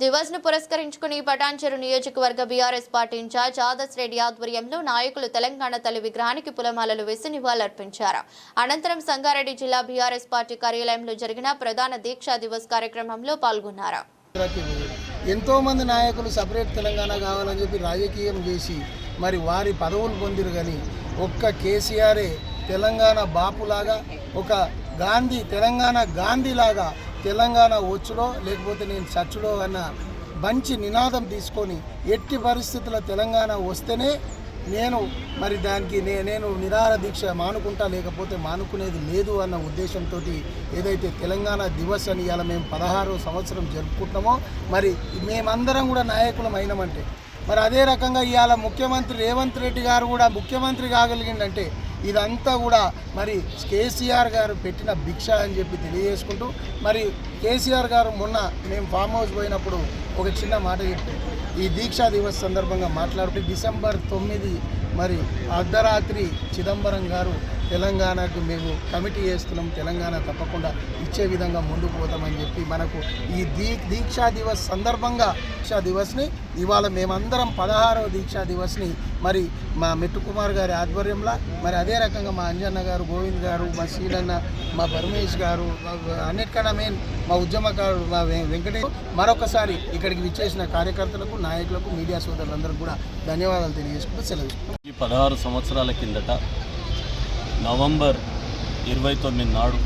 దివస్ను పురస్కరించుకుని పటాన్చెరు నియోజకవర్గ BRS party incharge Adarsh Reddy ఆధ్వర్యంలో నాయకులు తెలంగాణ తల్లి విగ్రహానికి పులమాలలు వేసి నివాళులర్పించారు. అనంతరం సంగారెడ్డి జిల్లా బీఆర్ఎస్ పార్టీ కార్యాలయంలో జరిగిన ప్రధాన దీక్షా దివస్ కార్యక్రమంలో పాల్గొన్నారు. ఎంతోమంది నాయకులు సపరేట్ తెలంగాణ కావాలని చెప్పి రాజకీయం చేసి మరి వారి పదవులు పొందిరు కానీ ఒక్క కేసీఆరే తెలంగాణ బాపులాగా ఒక గాంధీ తెలంగాణ గాంధీలాగా తెలంగాణ వచ్చుడో లేకపోతే నేను చచ్చుడో అన్న మంచి నినాదం తీసుకొని ఎట్టి పరిస్థితుల్లో తెలంగాణ వస్తేనే నేను మరి దానికి నే నేను నిరాహార దీక్ష మానుకుంటా లేకపోతే మానుకునేది లేదు అన్న ఉద్దేశంతో ఏదైతే తెలంగాణ దివస్ అని ఇవాళ మేము పదహారో సంవత్సరం జరుపుకుంటున్నామో మరి మేమందరం కూడా నాయకులం అయినామంటే మరి అదే రకంగా ఇవాళ ముఖ్యమంత్రి రేవంత్ రెడ్డి గారు కూడా ముఖ్యమంత్రి కాగలిగిందంటే ఇదంతా కూడా మరి కేసీఆర్ గారు పెట్టిన భిక్ష అని చెప్పి తెలియజేసుకుంటూ మరి కేసీఆర్ గారు మొన్న మేము ఫామ్ హౌస్ పోయినప్పుడు ఒక చిన్న మాట చెప్పారు. ఈ దీక్షా దివస్ సందర్భంగా మాట్లాడుతూ డిసెంబర్ తొమ్మిది మరి అర్ధరాత్రి చిదంబరం గారు తెలంగాణకు మేము కమిటీ చేస్తున్నాం తెలంగాణ తప్పకుండా ఇచ్చే విధంగా ముందుకు పోతామని చెప్పి మనకు ఈ దీ దీక్షా దివస్ సందర్భంగా దీక్షా దివస్ని ఇవాళ మేమందరం పదహారవ దీక్షా దివస్ని మరి మా మెట్టుకుమార్ గారి ఆధ్వర్యంలో మరి అదే రకంగా మా అంజన్న గారు గోవింద్ గారు మా శ్రీలన్న మా పరమేష్ గారు అన్నిటికన్నా మెయిన్ మా ఉద్యమకారుడు మా వెంకటేష్ మరొకసారి ఇక్కడికి విచ్చేసిన కార్యకర్తలకు నాయకులకు మీడియా సోదరులందరూ కూడా ధన్యవాదాలు తెలియజేసుకుంటూ సెలవు ఈ పదహారు సంవత్సరాల కిందట నవంబర్ ఇరవై తొమ్మిది నాడు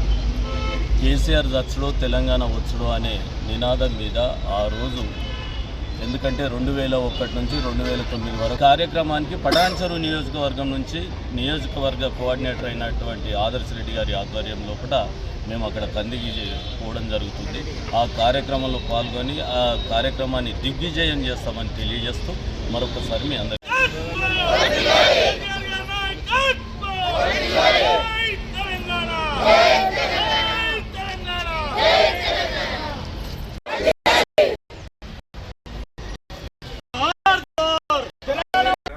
కేసీఆర్ దచ్చుడు తెలంగాణ వచ్చుడు అనే నినాదం మీద ఆ రోజు ఎందుకంటే రెండు వేల ఒకటి నుంచి రెండు వేల తొమ్మిది వరకు కార్యక్రమానికి పటాన్చెరు నియోజకవర్గం నుంచి నియోజకవర్గ కోఆర్డినేటర్ అయినటువంటి ఆదర్శ్ రెడ్డి గారి ఆధ్వర్యంలో కూడా మేము అక్కడ కందికి పోవడం జరుగుతుంది. ఆ కార్యక్రమంలో పాల్గొని ఆ కార్యక్రమాన్ని దిగ్విజయం చేస్తామని తెలియజేస్తూ మరొకసారి మీ అందరికీ